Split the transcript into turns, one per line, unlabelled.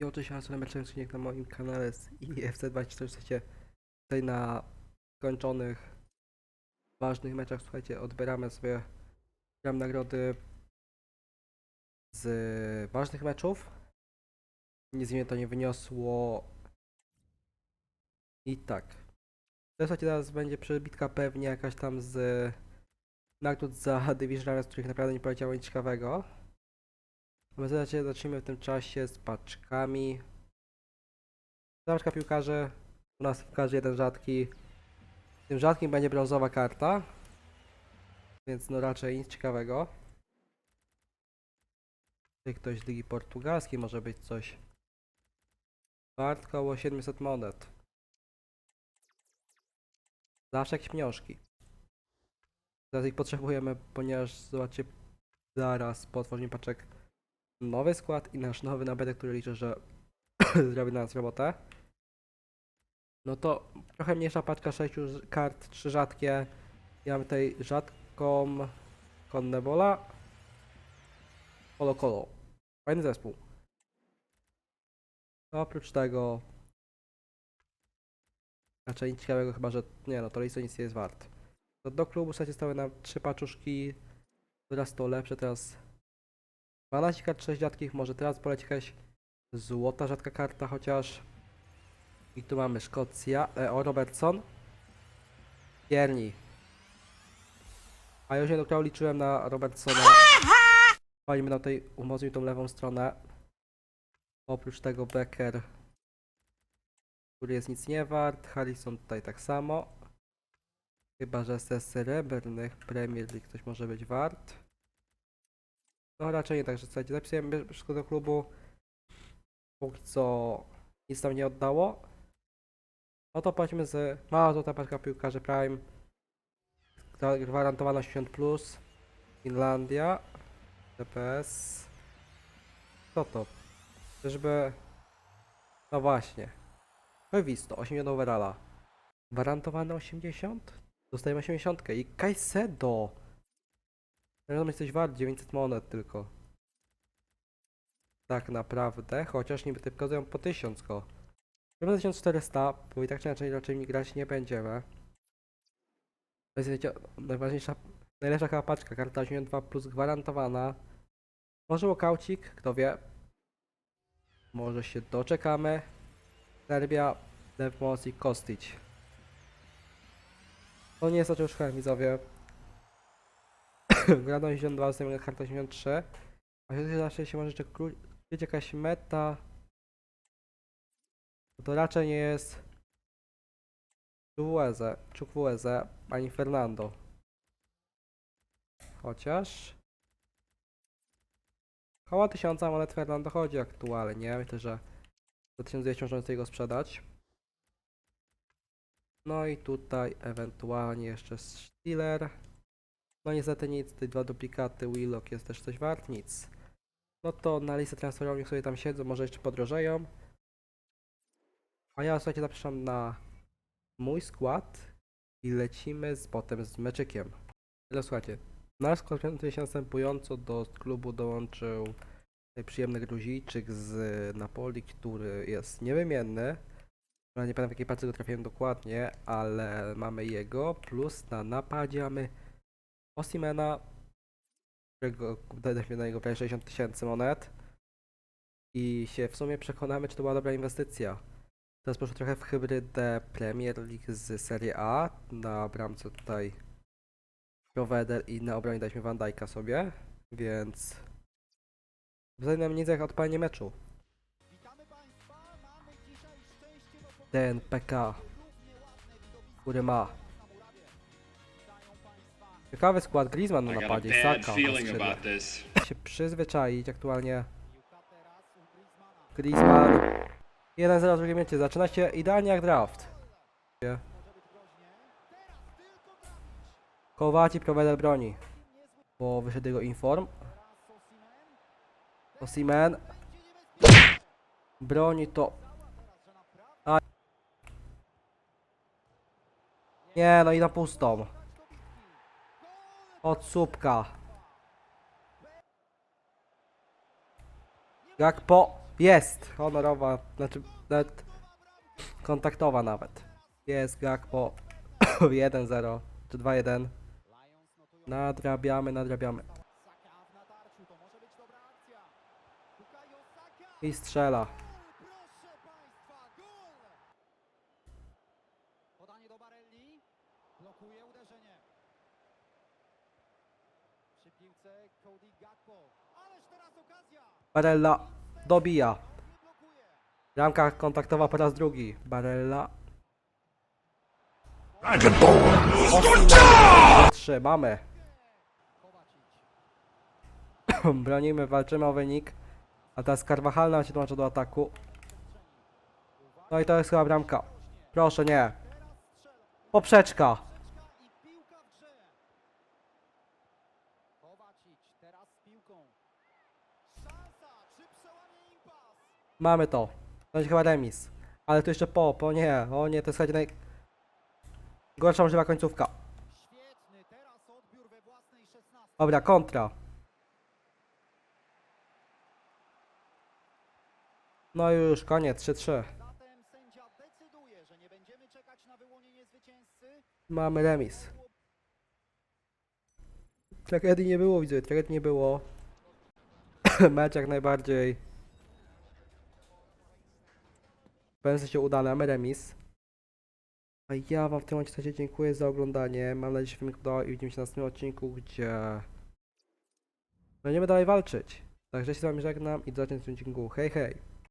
I oczywiście ja sobie odcinek na moim kanale z IFC24, słuchajcie, tutaj na skończonych ważnych meczach, słuchajcie, odbieramy sobie gram nagrody z ważnych meczów. Nic mnie to nie wyniosło. I tak. To słuchajcie, teraz będzie przebitka pewnie jakaś tam z nagród za Division z których naprawdę nie poleciało nic ciekawego. My zacznie- zacznijmy w tym czasie z paczkami. Paczka piłkarzy. U nas piłkarzy jeden rzadki. Tym rzadkim będzie brązowa karta. Więc no raczej nic ciekawego. Tutaj ktoś z Ligi Portugalskiej może być coś. Wart koło 700 monet. Zawsze jakieś pieniążki. Teraz ich potrzebujemy, ponieważ zobaczcie zaraz po otworzeniu paczek nowy skład i nasz nowy nabytek, który liczę, że zrobi na nas robotę. No to trochę mniejsza paczka 6 kart, 3 rzadkie. Ja mam tutaj rzadką Connebola. Kolo Kolo. Fajny zespół. A oprócz tego raczej nic ciekawego chyba, że nie no, to listo nic nie jest wart. To do klubu słuchajcie stały nam trzy paczuszki. Teraz to lepsze, teraz 12 kart 6 rzadkich, może teraz poleci jakaś złota rzadka karta chociaż. I tu mamy Szkocja, e, o Robertson. Pierni. A już nie do liczyłem na Robertsona. Fajnie będą tutaj umocnił tą lewą stronę. Oprócz tego Becker, który jest nic nie wart. Harrison tutaj tak samo. Chyba, że ze srebrnych Premier League ktoś może być wart. No raczej nie, także słuchajcie, zapisujemy wszystko do klubu. Póki co nic tam nie oddało. No to płacimy z mała złota paczka piłkarzy Prime. Gwa- Gwarantowana 80+. Plus. Finlandia. DPS. Co to? Czyżby... No właśnie. Pewisto, 80 overalla. Gwarantowane 80? Dostajemy 80 i Kajsedo! Mieć coś wart, 900 monet tylko. Tak naprawdę, chociaż niby te pokazują po 1000 go. Robimy 1400, bo i tak czy inaczej raczej grać nie będziemy. To jest wiecie, najważniejsza, najlepsza chyba paczka, karta 82 plus gwarantowana. Może łokaucik, kto wie. Może się doczekamy. Serbia, Devmos i Kostic. To nie jest o czym szukałem widzowie. Grano 82, zostajemy karta 83. A się zawsze się może jeszcze być jakaś meta. To raczej nie jest Chukwueze, Chukwueze, ani Fernando. Chociaż Koło 1000 monet Fernando chodzi aktualnie. Myślę, że za 1200 możemy sobie go sprzedać. No i tutaj ewentualnie jeszcze Steeler. No niestety nic, te dwa duplikaty, Willock jest też coś wart, nic. No to na listę transferową niech sobie tam siedzą, może jeszcze podrożeją. A ja słuchajcie zapraszam na mój skład i lecimy z potem z meczykiem. Ale słuchajcie, nasz skład prezentuje się następująco, do klubu dołączył przyjemny Gruzijczyk z Napoli, który jest niewymienny. Ja nie pamiętam w jakiej pracy go trafiłem dokładnie, ale mamy jego, plus na napadzie mamy Osimena, którego daliśmy na niego prawie 60 tysięcy monet. I się w sumie przekonamy, czy to była dobra inwestycja. Teraz poszło trochę w hybrydę Premier League z Serie A. Na bramce tutaj Provider i na obronie daliśmy Van Dijk'a sobie, więc nam nic jak odpalenie meczu. Ten PK, który ma ciekawy skład Griezmann na napadzie, Saka na skrzydle. się przyzwyczaić aktualnie. Griezmann. 1-0 w drugim. Zaczyna się idealnie jak draft. Kowaci prowadzą broni. Bo wyszedł jego inform. Osimen. Broni to... A... Nie, no i na pustą. Od słupka. Jak po Jest! Honorowa, znaczy nawet kontaktowa nawet. Jest Gakpo 1-0 czy 2-1. Nadrabiamy, nadrabiamy. I strzela.
Podanie do Barelli. Blokuje uderzenie.
Barella dobija. Ramka kontaktowa po raz drugi. Barella.
Dragon Ball.
3, mamy.
Kowacic.
Bronimy, walczymy o wynik. A teraz Carvajal nam się dołącza do ataku. No i to jest chyba bramka. Proszę, nie. Poprzeczka.
I piłka w grze. Kowacic teraz z piłką. Szansa! Czy przełamie impas?
Mamy to. To będzie chyba remis. Ale tu jeszcze po, po nie. O nie, to jest chyba naj... Gorsza możliwa końcówka.
Świetny, teraz odbiór we własnej 16.
Dobra, kontra. No już, koniec, 3-3.
Zatem sędzia decyduje, że nie będziemy czekać na wyłonienie zwycięzcy.
Mamy remis. Tragedii nie było, widzę, tragedii nie było. Mecz jak najbardziej. W pewnym sensie udany, mamy remis. A ja wam w tym momencie dziękuję za oglądanie. Mam nadzieję, że się film podobał i widzimy się na następnym odcinku, gdzie będziemy dalej walczyć. Także się z wami żegnam i do zobaczenia w tym odcinku. Hej, hej!